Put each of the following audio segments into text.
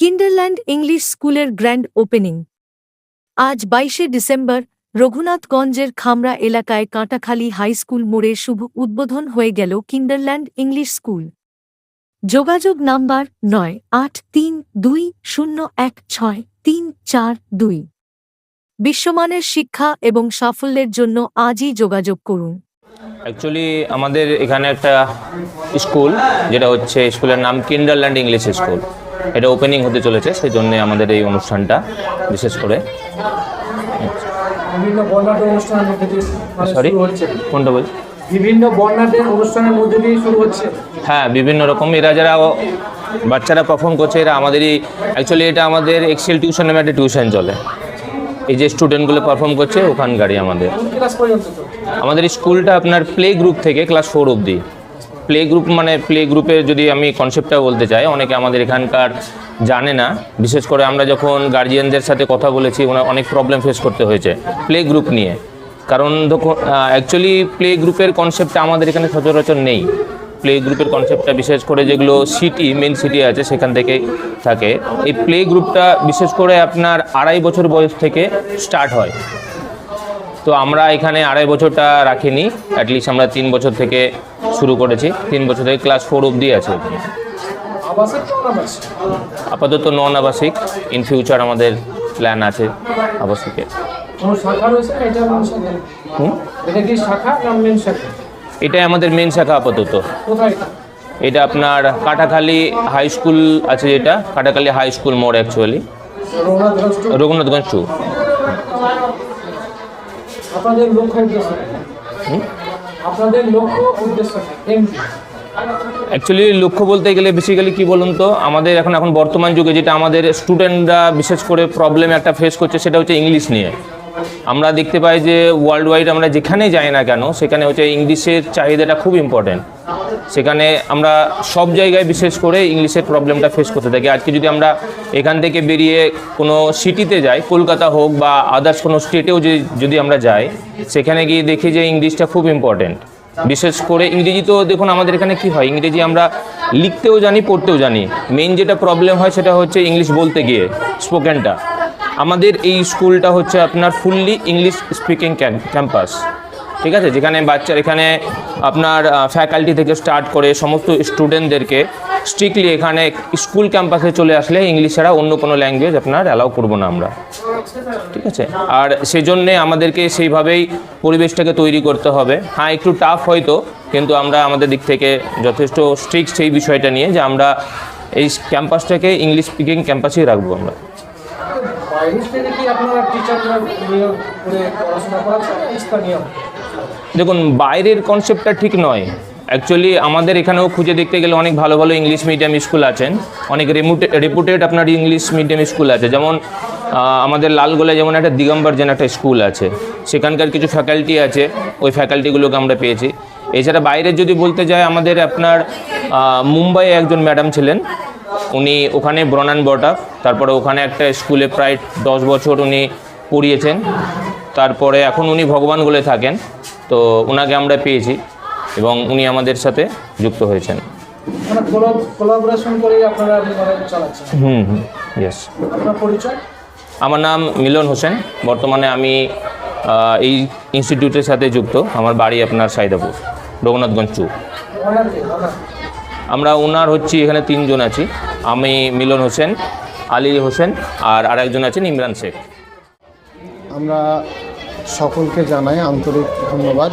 কিন্ডারল্যান্ড English স্কুলের grand opening. আজ বাইশে ডিসেম্বর, রঘুনাথগঞ্জের খামরা এলাকায় কাঁটাখালী হাই স্কুল মোড়ে শুভ উদ্বোধন হয়ে গেল কিন্ডারল্যান্ড ইংলিশ স্কুল। যোগাযোগ নাম্বার নয় আট তিন দুই শূন্য এক ছয় তিন চার দুই। বিশ্বমানের শিক্ষা এবং সাফল্যের জন্য আজই যোগাযোগ করুন। অ্যাকচুয়ালি আমাদের এখানে একটা স্কুল, যেটা হচ্ছে স্কুলের নাম কিন্ডারল্যান্ড ইংলিশ স্কুল। এটা ওপেনিং হতে চলেছে সেই জন্য আমাদের এই অনুষ্ঠানটা বিশেষ করে। দিয়ে মানে সরি কোনটা বল বিভিন্ন বর্ণাঢ্য অনুষ্ঠানের মধ্যে দিয়ে শুরু হচ্ছে। হ্যাঁ বিভিন্ন রকম। এরা যারা বাচ্চারা পারফর্ম করছে এরা আমাদেরই অ্যাকচুয়ালি এটা আমাদের এক্সেল টিউশন নামে একটা টিউশন চলে। এই যে স্টুডেন্টগুলো পারফর্ম করছে ওখানকারই আমাদের। আমাদের স্কুলটা আপনার প্লে গ্রুপ থেকে ক্লাস ফোর অবধি। প্লে গ্রুপ মানে প্লে গ্রুপে যদি আমি কনসেপ্টটা বলতে চাই, অনেকে আমাদের এখানকার জানে না। বিশেষ করে আমরা যখন গার্জিয়ানদের সাথে কথা বলেছি, ওনার অনেক প্রবলেম ফেস করতে হয়েছে প্লে গ্রুপ নিয়ে। কারণ দেখুন অ্যাকচুয়ালি প্লে গ্রুপের কনসেপ্টটা আমাদের এখানে সচরাচর নেই। প্লে গ্রুপের কনসেপ্টটা বিশেষ করে যেগুলো সিটি মেন সিটি আছে, সেখান থেকে থাকে। এই প্লে গ্রুপটা বিশেষ করে আপনার আড়াই বছর বয়স থেকে স্টার্ট হয়। তো আমরা এখানে আড়াই বছরটা রাখিনি অ্যাটলিস্ট আমরা তিন বছর থেকে শুরু করেছি। তিন বছর থেকে ক্লাস ফোর অবধি আছে এখানে। আপাতত নন আবাসিক ইন ফিউচার আমাদের প্ল্যান আছে আবাসিকের এটাই আমাদের মেন শাখা আপাতত। এটা? আপনার কাটাখালি হাই স্কুল আছে যেটা কাটাখালি হাই স্কুল মোড় অ্যাকচুয়ালি রঘুনাথগঞ্জ টু আপনাদের লক্ষ্য উদ্দেশ্য আপনাদের লক্ষ্য উদ্দেশ্য? অ্যাকচুয়ালি লক্ষ্য বলতে গেলে বেসিক্যালি কি বলুন তো আমাদের এখন এখন বর্তমান যুগে যেটা আমাদের স্টুডেন্টরা বিশেষ করে প্রবলেম একটা ফেস করছে সেটা হচ্ছে ইংলিশ নিয়ে। আমরা দেখতে পাই যে ওয়ার্ল্ড ওয়াইড আমরা যেখানে যাই না কেন, সেখানে হচ্ছে ইংলিশের চাহিদাটা খুব ইম্পর্টেন্ট সেখানে আমরা সব জায়গায় বিশেষ করে ইংলিশের প্রবলেমটা ফেস করতে থাকি। আজকে যদি আমরা এখান থেকে বেরিয়ে কোনো সিটিতে যাই, কলকাতা হোক বা আদার্স কোনো স্টেটেও যে যদি আমরা যাই, সেখানে গিয়ে দেখি যে ইংলিশটা খুব ইম্পর্টেন্ট বিশেষ করে ইংরেজি তো দেখুন আমাদের এখানে কি হয়, ইংরেজি আমরা লিখতেও জানি, পড়তেও জানি। মেইন যেটা প্রবলেম হয় সেটা হচ্ছে ইংলিশ বলতে গিয়ে স্পোকেনটা আমাদের এই স্কুলটা হচ্ছে আপনার ফুললি ইংলিশ স্পিকিং ক্যাম্পাস ঠিক আছে? যেখানে বাচ্চার এখানে আপনার ফ্যাকাল্টি থেকে স্টার্ট করে সমস্ত স্টুডেন্টদেরকে স্ট্রিক্টলি এখানে স্কুল ক্যাম্পাসে চলে আসলে ইংলিশ ছাড়া অন্য কোনো ল্যাঙ্গুয়েজ আপনার অ্যালাউ করব না আমরা। ঠিক আছে? আর সেজন্যে আমাদেরকে সেইভাবেই পরিবেশটাকে তৈরি করতে হবে। হ্যাঁ একটু টাফ হয়তো, কিন্তু আমরা আমাদের দিক থেকে যথেষ্ট স্ট্রিক্ট সেই বিষয়টা নিয়ে যে আমরা এই ক্যাম্পাসটাকে ইংলিশ স্পিকিং ক্যাম্পাসেই রাখব আমরা। দেখুন, বাইরের কনসেপ্টটা ঠিক নয়। অ্যাকচুয়ালি আমাদের এখানেও খুঁজে দেখতে গেলে অনেক ভালো ভালো ইংলিশ মিডিয়াম স্কুল আছেন। অনেক রেপুটেড আপনার ইংলিশ মিডিয়াম স্কুল আছে। যেমন আমাদের লালগোলায় যেমন একটা দিগম্বর যেন একটা স্কুল আছে। সেখানকার কিছু ফ্যাকাল্টি আছে, ওই ফ্যাকাল্টিগুলোকে আমরা পেয়েছি। এছাড়া বাইরে যদি বলতে যাই আমাদের আপনার মুম্বাইয়ে একজন ম্যাডাম ছিলেন। উনি ওখানে ব্রনান বটা তারপরে ওখানে একটা স্কুলে প্রায় দশ বছর উনি পড়িয়েছেন। তারপরে এখন উনি ভগবানগুলে থাকেন তো ওনাকে আমরা পেয়েছি এবং উনি আমাদের সাথে যুক্ত হয়েছেন। মানে হুম হুম ইয়েস আমার নাম মিলন হোসেন বর্তমানে আমি এই ইনস্টিটিউটের সাথে যুক্ত। আমার বাড়ি আপনার সাইদাপুর রঘুনাথগঞ্জ অনার আমরা ওনার হচ্ছি, এখানে তিনজন আছি। আমি মিলন হোসেন, আলী হোসেন আর আরেকজন আছেন ইমরান শেখ। আমরা সকলকে জানাই আন্তরিক ধন্যবাদ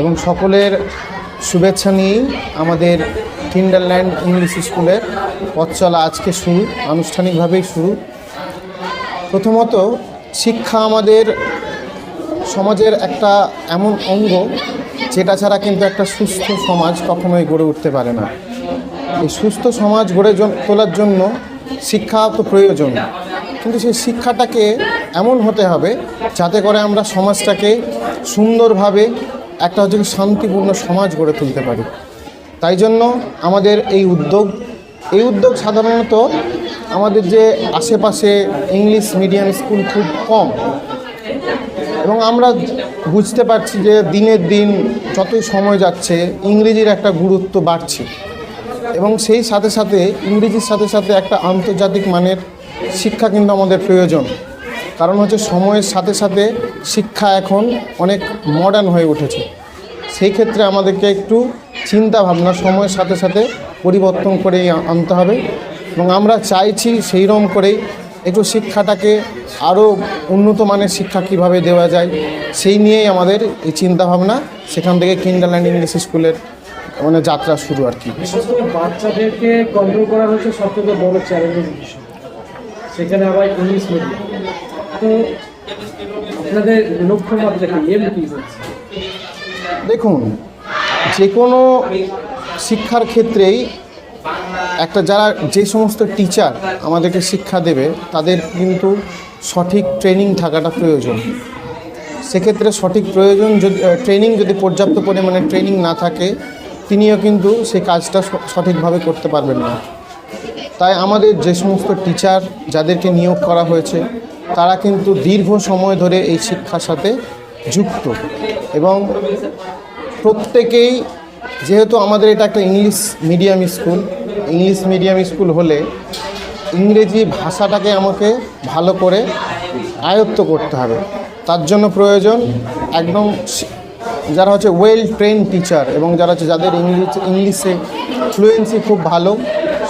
এবং সকলের শুভেচ্ছা নিয়েই আমাদের কিন্ডারল্যান্ড ইংলিশ স্কুলের পথ চলা আজকে শুরু, আনুষ্ঠানিকভাবেই শুরু। প্রথমত, শিক্ষা আমাদের সমাজের একটা এমন অঙ্গ যেটা ছাড়া কিন্তু একটা সুস্থ সমাজ কখনোই গড়ে উঠতে পারে না। এই সুস্থ সমাজ গড়ে তোলার জন্য শিক্ষা তো প্রয়োজন। কিন্তু সেই শিক্ষাটাকে এমন হতে হবে যাতে করে আমরা সমাজটাকে সুন্দরভাবে একটা হচ্ছে শান্তিপূর্ণ সমাজ গড়ে তুলতে পারি। তাই জন্য আমাদের এই উদ্যোগ এই উদ্যোগ সাধারণত আমাদের যে আশেপাশে ইংলিশ মিডিয়াম স্কুল খুব কম। এবং আমরা বুঝতে পারছি যে দিনের দিন যতই সময় যাচ্ছে, ইংরেজির একটা গুরুত্ব বাড়ছে। এবং সেই সাথে সাথে, ইংরেজির সাথে সাথে একটা আন্তর্জাতিক মানের শিক্ষা কিন্তু আমাদের প্রয়োজন। কারণ হচ্ছে সময়ের সাথে সাথে শিক্ষা এখন অনেক মডার্ন হয়ে উঠেছে। সেই ক্ষেত্রে আমাদেরকে একটু চিন্তা ভাবনা, সময়ের সাথে সাথে পরিবর্তন করেই আনতে হবে। এবং আমরা চাইছি সেই রকম করেই একটু শিক্ষাটাকে আরও উন্নত মানের শিক্ষা কীভাবে দেওয়া যায় সেই নিয়েই আমাদের এই চিন্তাভাবনা। সেখান থেকে কিন্ডারল্যান্ড ইংলিশ স্কুলের মানে যাত্রা শুরু আর কি। বাচ্চাদেরকে কন্ট্রোল করা হচ্ছে সব থেকে বড় বিষয়। সেখানে আবার ইংলিশ মিডিয়াম তো আপনাদের লক্ষ্যমাত্রা কি? এম কি দেখুন যে কোনো শিক্ষার ক্ষেত্রেই একটা যারা যে সমস্ত টিচার আমাদেরকে শিক্ষা দেবে, তাদের কিন্তু সঠিক ট্রেনিং থাকাটা প্রয়োজন। সেক্ষেত্রে সঠিক প্রয়োজন যদি ট্রেনিং যদি পর্যাপ্ত পরিমাণে ট্রেনিং না থাকে, তিনিও কিন্তু সেই কাজটা স- সঠিকভাবে করতে পারবেন না। তাই আমাদের যে সমস্ত টিচার যাদেরকে নিয়োগ করা হয়েছে, তারা কিন্তু দীর্ঘ সময় ধরে এই শিক্ষার সাথে যুক্ত। এবং প্রত্যেকেই, যেহেতু আমাদের এটা একটা English medium school English medium school হলে ইংরেজি ভাষাটাকে আমাকে ভালো করে আয়ত্ত করতে হবে। তার জন্য প্রয়োজন একদম যারা হচ্ছে ওয়েল ট্রেন টিচার এবং যারা হচ্ছে যাদের ইংলিশ ইংলিশে ফ্লুয়েন্সি খুব ভালো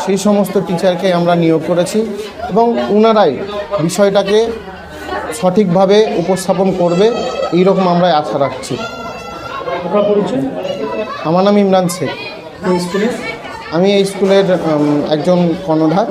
সেই সমস্ত টিচারকে আমরা নিয়োগ করেছি এবং ওনারাই বিষয়টাকে সঠিকভাবে উপস্থাপন করবে এইরকম আমরা আশা রাখছি। আমার নাম ইমরান শেখ। এই স্কুলে? আমি এই স্কুলের একজন কর্ণধার।